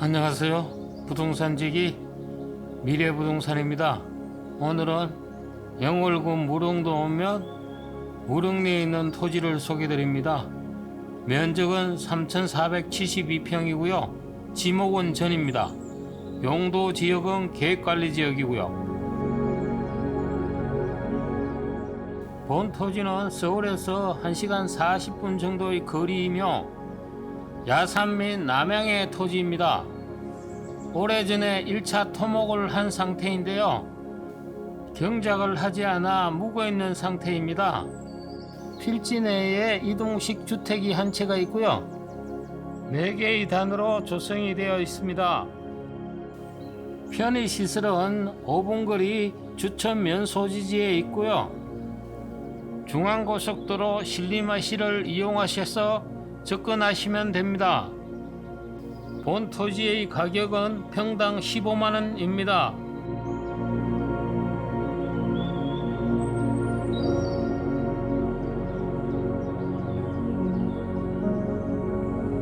안녕하세요. 부동산지기 미래부동산입니다. 오늘은 영월구 무릉도 오면 무릉리에 있는 토지를 소개드립니다. 면적은 3,472평이고요. 지목은 전입니다. 용도 지역은 계획관리 지역이고요. 본 토지는 서울에서 1시간 40분 정도의 거리이며 야산 및 남양의 토지입니다. 오래전에 1차 토목을 한 상태인데요. 경작을 하지 않아 묵어 있는 상태입니다. 필지 내에 이동식 주택이 한 채가 있고요. 4개의 단으로 조성이 되어 있습니다. 편의시설은 5분 거리 주천 면 소지지에 있고요. 중앙고속도로 신림마시를 이용하셔서 접근하시면 됩니다. 본 토지의 가격은 평당 15만 원입니다.